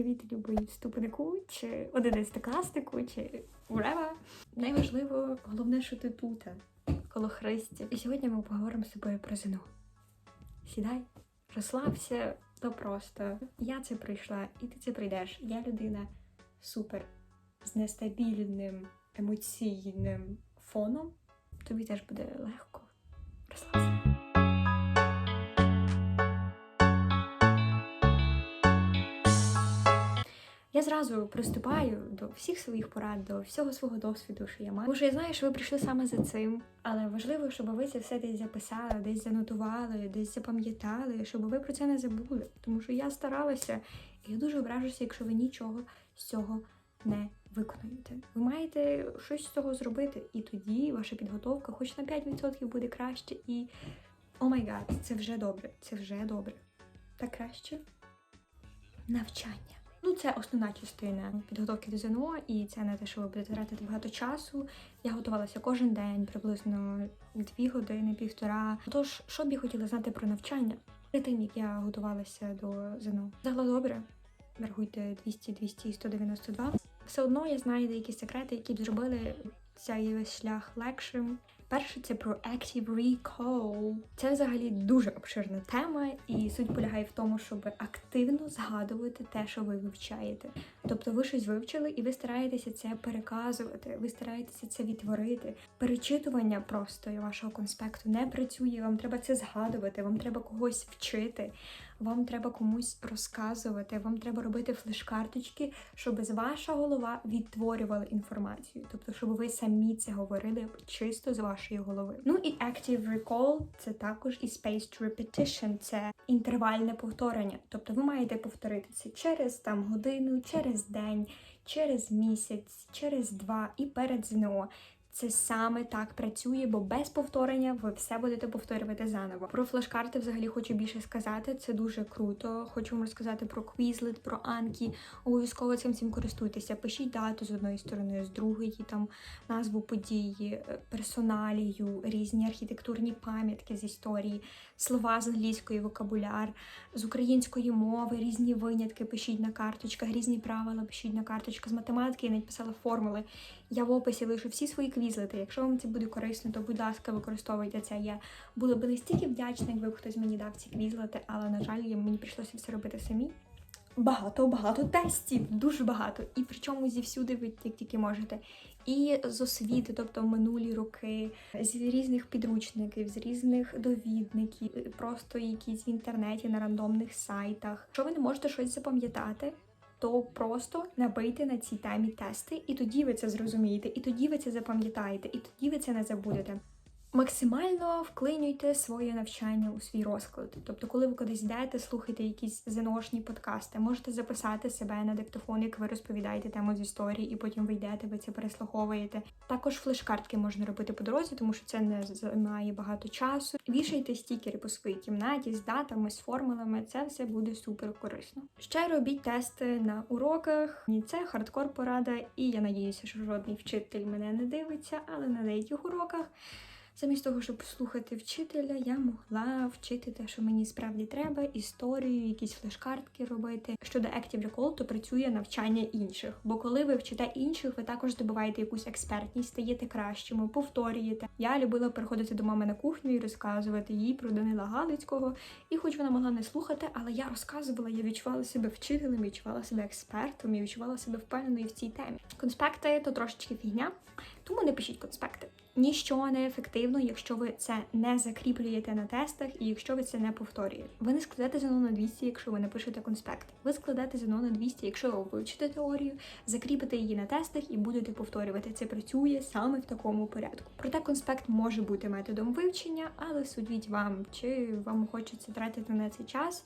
привіт, любий вступнику, чи одинадцятикласнику, чи whatever. Найважливо, головне, що ти тут, коло Христі. І сьогодні ми поговоримо з тобою про ЗНО. Сідай, розслабся, то просто. Я це прийшла, і ти це прийдеш. Я людина супер з нестабільним емоційним фоном. Тобі теж буде легко. Розслабся. Я зразу приступаю до всіх своїх порад, до всього свого досвіду, що я маю. Що я знаю, що ви прийшли саме за цим, але важливо, щоб ви це все десь записали, десь занотували, десь запам'ятали, щоб ви про це не забули. Тому що я старалася, і я дуже ображуся, якщо ви нічого з цього не виконуєте. Ви маєте щось з цього зробити, і тоді ваша підготовка, хоч на 5% буде краще, і о май гад, це вже добре, це вже добре. Та краще навчання. Ну, це основна частина підготовки до ЗНО, і це не те, що ви будете тратити багато часу. Я готувалася кожен день, приблизно дві години, півтора. Тож, що б я хотіла знати про навчання? При тим, як я готувалася до ЗНО. Загалом добре, рахуйте 200, 200, 192. Все одно я знаю деякі секрети, які б зробили цей весь шлях легшим. Перше це про Active Recall. Це взагалі дуже обширна тема, і суть полягає в тому, щоб активно згадувати те, що ви вивчаєте. Тобто ви щось вивчили, і ви стараєтеся це переказувати, ви стараєтеся це відтворити. Перечитування просто вашого конспекту не працює. Вам треба це згадувати, вам треба когось вчити. Вам треба комусь розказувати, вам треба робити флеш-карточки, щоб з ваша голова відтворювала інформацію, тобто, щоб ви самі це говорили чисто з вашої голови. Ну і Active Recall – це також і Spaced Repetition, це інтервальне повторення. Тобто ви маєте повторити це через там годину, через день, через місяць, через два і перед ЗНО. Це саме так працює, бо без повторення ви все будете повторювати заново. Про флеш-карти взагалі хочу більше сказати. Це дуже круто. Хочу вам розказати про Quizlet, про Анкі. Обов'язково цим всім користуйтеся. Пишіть дату з одної сторони, з другої там назву події, е, персоналію, різні архітектурні пам'ятки з історії, слова з англійської вокабуляр, з української мови, різні винятки пишіть на карточках, різні правила пишіть на карточках. З математики я навіть писала формули. Я в описі лишу всі свої квізлети. Якщо вам це буде корисно, то будь ласка, використовуйте це. Я була би настільки вдячна, якби хтось мені дав ці квізлети, але на жаль, мені прийшлося все робити самі. Багато, багато тестів, дуже багато. І причому зі всюди ви як тільки можете. І з освіти, тобто минулі роки, з різних підручників, з різних довідників, просто якісь в інтернеті на рандомних сайтах. Якщо ви не можете щось запам'ятати, то просто набийте на цій темі тести, і тоді ви це зрозумієте, і тоді ви це запам'ятаєте, і тоді ви це не забудете. Максимально вклинюйте своє навчання у свій розклад. Тобто, коли ви кудись йдете, слухайте якісь ЗНОшні подкасти, можете записати себе на диктофон, як ви розповідаєте тему з історії, і потім ви йдете, ви це переслуховуєте. Також флеш-картки можна робити по дорозі, тому що це не займає багато часу. Вішайте стікери по своїй кімнаті з датами, з формулами. Це все буде супер корисно. Ще робіть тести на уроках. Ні, це хардкор порада, і я надіюся, що жодний вчитель мене не дивиться, але на деяких уроках. Замість того, щоб слухати вчителя, я могла вчити те, що мені справді треба, історію, якісь флеш-картки робити. Щодо Active Recall, то працює навчання інших. Бо коли ви вчите інших, ви також здобуваєте якусь експертність, стаєте кращими, повторюєте. Я любила приходити до мами на кухню і розказувати їй про Данила Галицького. І хоч вона могла не слухати, але я розказувала, я відчувала себе вчителем, відчувала себе експертом, і відчувала себе впевненою в цій темі. Конспекти то трошечки фігня, тому не пишіть конспекти. Ніщо не ефективно, якщо ви це не закріплюєте на тестах і якщо ви це не повторюєте. Ви не складете ЗНО на 200, якщо ви не пишете конспект. Ви складете ЗНО на 200, якщо ви вивчите теорію, закріпите її на тестах і будете повторювати. Це працює саме в такому порядку. Проте конспект може бути методом вивчення, але судіть вам, чи вам хочеться тратити на це час.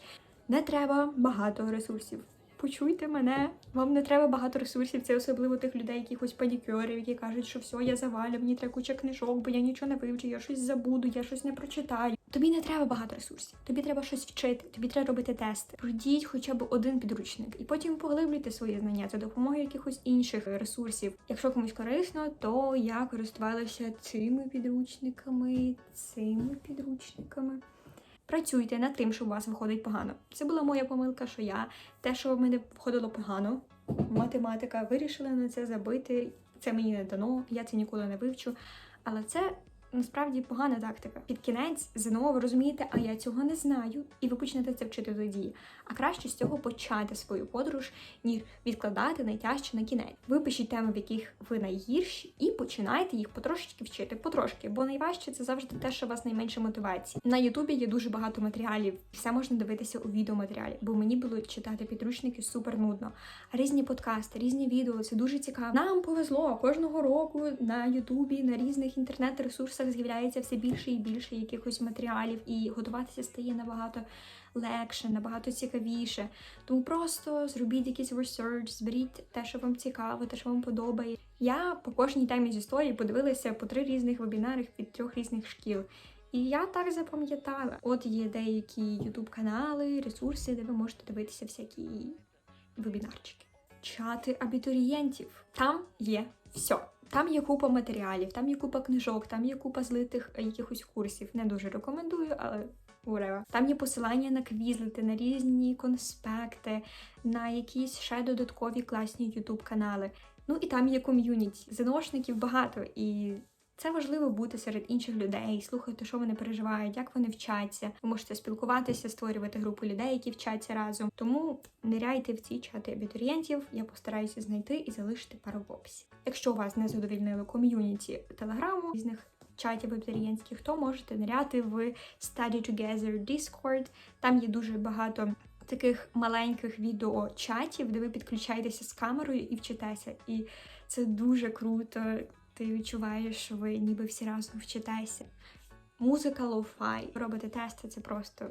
Не треба багато ресурсів почуйте мене. Вам не треба багато ресурсів. Це особливо тих людей, якихось панікерів, які кажуть, що все, я завалю, мені треба куча книжок, бо я нічого не вивчу, я щось забуду, я щось не прочитаю. Тобі не треба багато ресурсів. Тобі треба щось вчити, тобі треба робити тести. Пройдіть хоча б один підручник, і потім поглиблюйте свої знання за допомогою якихось інших ресурсів. Якщо комусь корисно, то я користувалася цими підручниками, цими підручниками. Працюйте над тим, що у вас виходить погано. Це була моя помилка, що я те, що в мене входило погано, математика, вирішила на це забити. Це мені не дано, я це ніколи не вивчу. Але це насправді погана тактика. Під кінець ЗНО ви розумієте, а я цього не знаю, і ви почнете це вчити тоді. А краще з цього почати свою подорож, ніж відкладати найтяжче на кінець. Випишіть теми, в яких ви найгірші, і починайте їх потрошечки вчити, потрошки. Бо найважче це завжди те, що у вас найменше мотивації. На Ютубі є дуже багато матеріалів, все можна дивитися у відеоматеріалі, бо мені було читати підручники супер нудно. А різні подкасти, різні відео це дуже цікаво. Нам повезло кожного року на Ютубі, на різних інтернет-ресурсах з'являється все більше і більше якихось матеріалів, і готуватися стає набагато легше, набагато цікавіше. Тому просто зробіть якийсь research, зберіть те, що вам цікаво, те, що вам подобає. Я по кожній темі з історії подивилася по три різних вебінарах від трьох різних шкіл. І я так запам'ятала. От є деякі ютуб канали, ресурси, де ви можете дивитися всякі вебінарчики. Чати абітурієнтів. Там є все. Там є купа матеріалів, там є купа книжок, там є купа злитих е, якихось курсів. Не дуже рекомендую, але whatever. Там є посилання на квізлити, на різні конспекти, на якісь ще додаткові класні ютуб канали. Ну і там є ком'юніті. ЗНОшників багато, і це важливо бути серед інших людей, слухати, що вони переживають, як вони вчаться. Ви можете спілкуватися, створювати групу людей, які вчаться разом. Тому ниряйте в ці чати абітурієнтів. Я постараюся знайти і залишити пару в описі. Якщо вас не задовільнило ком'юніті телеграму різних чатів абітурієнтських, то можете ниряти в Study Together Discord. Там є дуже багато. Таких маленьких відео-чатів, де ви підключаєтеся з камерою і вчитеся. І це дуже круто. Ти відчуваєш, що ви ніби всі разом вчитеся. Музика лоу-фай, робити тести це просто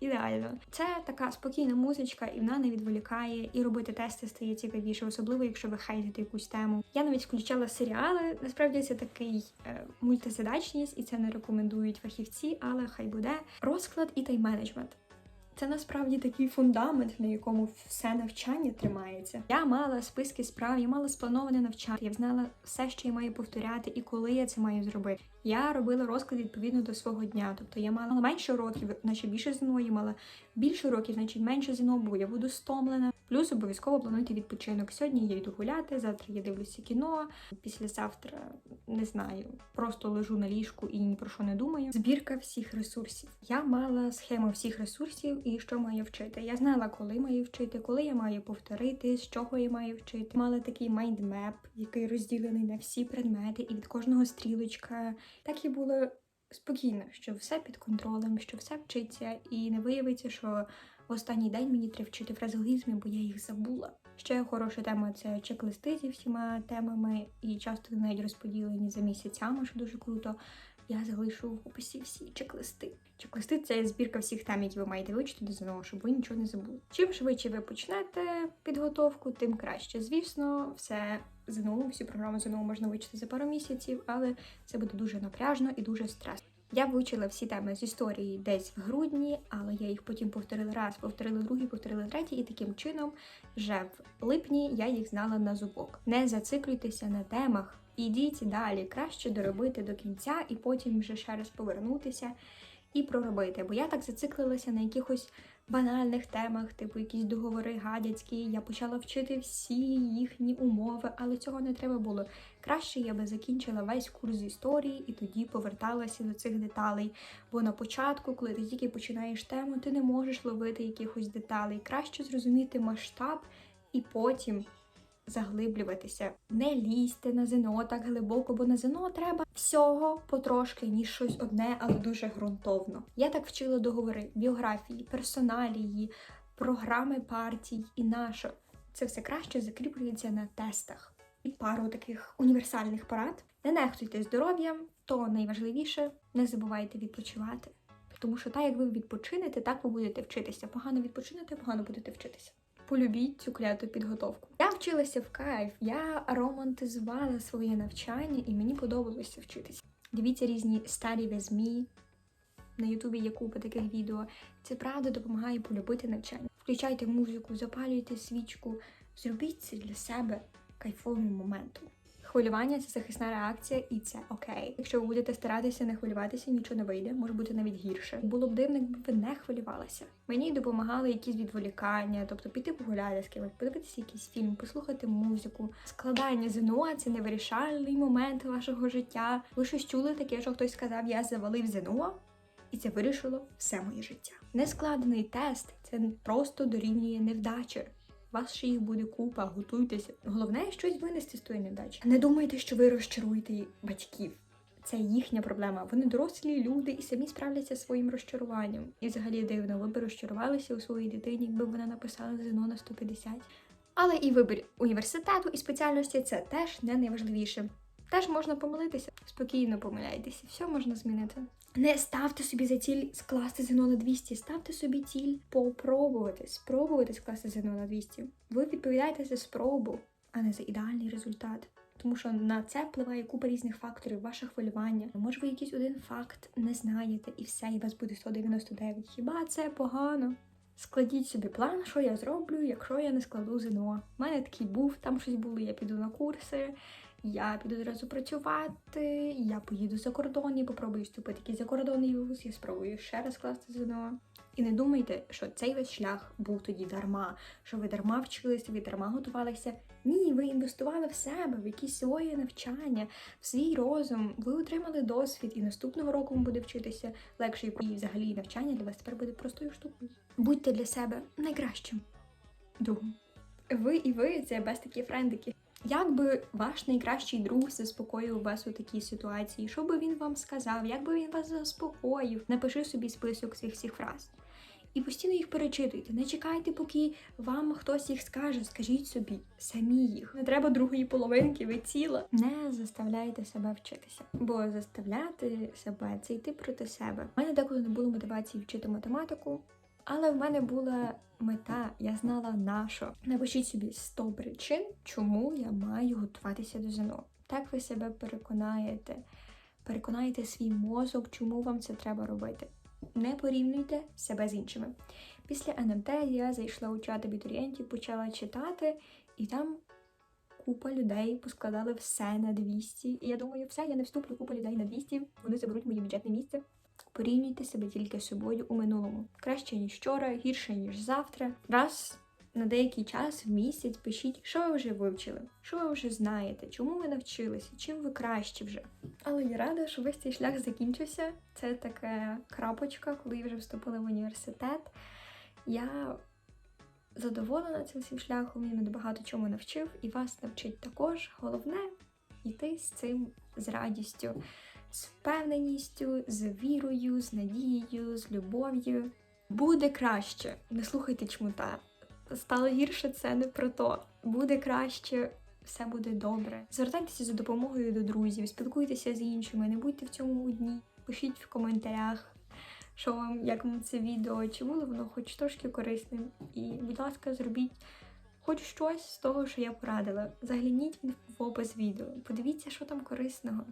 ідеально. Це така спокійна музичка, і вона не відволікає, і робити тести стає цікавіше, особливо якщо ви хейтите якусь тему. Я навіть включала серіали. Насправді це такий е, мультизадачність, і це не рекомендують фахівці, але хай буде розклад і тайм-менеджмент. Це насправді такий фундамент, на якому все навчання тримається. Я мала списки справ, я мала сплановане навчання. Я знала все, що я маю повторяти, і коли я це маю зробити. Я робила розклад відповідно до свого дня. Тобто я мала менше уроків, наче більше ЗНО, я мала більше уроків, значить менше ЗНО, бо я буду стомлена. Плюс обов'язково плануйте відпочинок. Сьогодні я йду гуляти, завтра я дивлюся кіно. Післязавтра не знаю, просто лежу на ліжку і ні про що не думаю. Збірка всіх ресурсів. Я мала схему всіх ресурсів і що маю вчити. Я знала, коли маю вчити, коли я маю повторити, з чого я маю вчити. Мала такий майндмеп, який розділений на всі предмети, і від кожного стрілочка. Так і було спокійно, що все під контролем, що все вчиться, і не виявиться, що в останній день мені треба вчити фразеологізми, бо я їх забула. Ще хороша тема це чек-листи зі всіма темами, і часто навіть розподілені за місяцями, що дуже круто. Я залишу в описі всі чек-листи. Чек-листи це збірка всіх тем, які ви маєте вивчити до ЗНО, щоб ви нічого не забули. Чим швидше ви почнете підготовку, тим краще. Звісно, все ЗНО, всю програму ЗНО можна вивчити за пару місяців, але це буде дуже напряжно і дуже стресно. Я вивчила всі теми з історії десь в грудні, але я їх потім повторила раз, повторила другий, повторила третій, і таким чином вже в липні я їх знала на зубок. Не зациклюйтеся на темах, ідіть далі, краще доробити до кінця і потім вже ще раз повернутися і проробити. Бо я так зациклилася на якихось банальних темах, типу якісь договори гадяцькі. Я почала вчити всі їхні умови, але цього не треба було. Краще я би закінчила весь курс історії і тоді поверталася до цих деталей. Бо на початку, коли ти тільки починаєш тему, ти не можеш ловити якихось деталей. Краще зрозуміти масштаб і потім. Заглиблюватися, не лізьте на ЗНО так глибоко, бо на ЗНО треба всього потрошки, ніж щось одне, але дуже ґрунтовно. Я так вчила договори, біографії, персоналії, програми партій і наше. Це все краще закріплюється на тестах. І пару таких універсальних порад. Не нехтуйте здоров'ям, то найважливіше, не забувайте відпочивати. Тому що так, як ви відпочинете, так ви будете вчитися. Погано відпочинете, погано будете вчитися. Полюбіть цю кляту підготовку. Я вчилася в кайф, я романтизувала своє навчання і мені подобалося вчитися. Дивіться різні старі візмі. На Ютубі є купа таких відео. Це правда допомагає полюбити навчання. Включайте музику, запалюйте свічку, зробіть це для себе кайфовим моментом. Хвилювання це захисна реакція, і це окей. Якщо ви будете старатися не хвилюватися, нічого не вийде, може бути навіть гірше. Було б дивно, якби ви не хвилювалися. Мені допомагали якісь відволікання, тобто піти погуляти з кимось, подивитися якийсь фільм, послухати музику. Складання ЗНО – це невирішальний момент вашого життя. Ви щось чули таке, що хтось сказав, я завалив ЗНО? І це вирішило все моє життя. Нескладений тест це просто дорівнює невдачі. Вас ще їх буде купа, готуйтеся. Головне щось винести з тої невдачі. Не думайте, що ви розчаруєте батьків. Це їхня проблема. Вони дорослі люди і самі справляться зі своїм розчаруванням. І взагалі дивно, ви б розчарувалися у своїй дитині, якби вона написала ЗНО на 150. Але і вибір університету і спеціальності це теж не найважливіше. Теж можна помилитися, спокійно помиляйтеся, все можна змінити. Не ставте собі за ціль скласти ЗНО на 200, ставте собі ціль попробувати, спробувати скласти ЗНО на 200. Ви відповідаєте за спробу, а не за ідеальний результат. Тому що на це впливає купа різних факторів, ваше хвилювання. Може, ви якийсь один факт не знаєте, і все, і вас буде 199. Хіба це погано? Складіть собі план, що я зроблю, якщо я не складу ЗНО. У мене такий був, там щось було, я піду на курси, я піду одразу працювати, я поїду за кордон і попробую вступити якийсь закордонний вуз, я спробую ще раз класти ЗНО. І не думайте, що цей весь шлях був тоді дарма, що ви дарма вчилися, ви дарма готувалися. Ні, ви інвестували в себе, в якісь своє навчання, в свій розум. Ви отримали досвід, і наступного року вам буде вчитися легше, і взагалі навчання для вас тепер буде простою штукою. Будьте для себе найкращим другом. Ви і ви це без такі френдики. Як би ваш найкращий друг заспокоїв вас у такій ситуації? Що би він вам сказав? Як би він вас заспокоїв? Напиши собі список цих всіх фраз. І постійно їх перечитуйте. Не чекайте, поки вам хтось їх скаже. Скажіть собі самі їх. Не треба другої половинки, ви ціла. Не заставляйте себе вчитися, бо заставляти себе це йти проти себе. У мене деколи не було мотивації вчити математику. Але в мене була мета, я знала на що. Напишіть собі 100 причин, чому я маю готуватися до ЗНО. Так ви себе переконаєте, переконаєте свій мозок, чому вам це треба робити. Не порівнюйте себе з іншими. Після НМТ я зайшла у чат абітурієнтів, почала читати, і там купа людей поскладали все на 200. І я думаю, все, я не вступлю купа людей на 200, вони заберуть моє бюджетне місце. Порівнюйте себе тільки з собою у минулому. Краще, ніж вчора, гірше, ніж завтра. Раз на деякий час в місяць пишіть, що ви вже вивчили, що ви вже знаєте, чому ви навчилися, чим ви краще вже. Але я рада, що весь цей шлях закінчився. Це така крапочка, коли я вже вступила в університет. Я задоволена цим всім шляхом, він мене багато чому навчив, і вас навчить також. Головне йти з цим з радістю з впевненістю, з вірою, з надією, з любов'ю. Буде краще. Не слухайте чмута. Стало гірше це не про то. Буде краще, все буде добре. Звертайтеся за допомогою до друзів, спілкуйтеся з іншими, не будьте в цьому одні. Пишіть в коментарях, що вам, як вам це відео, чи було воно хоч трошки корисним. І, будь ласка, зробіть хоч щось з того, що я порадила. Загляніть в опис відео, подивіться, що там корисного.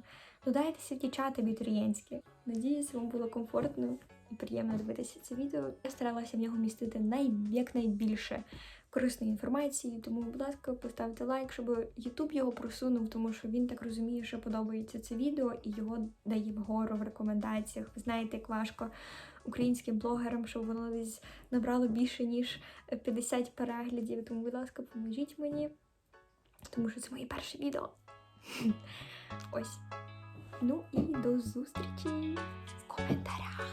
Додайтеся в ті чати абітурієнтські. Надіюсь, вам було комфортно і приємно дивитися це відео. Я старалася в нього містити най... якнайбільше корисної інформації, тому, будь ласка, поставте лайк, щоб YouTube його просунув, тому що він так розуміє, що подобається це відео, і його дає вгору в рекомендаціях. Ви знаєте, як важко українським блогерам, щоб воно десь набрало більше, ніж 50 переглядів. Тому, будь ласка, поможіть мені, тому що це моє перше відео. Ось. Ну і до зустрічі в коментарях.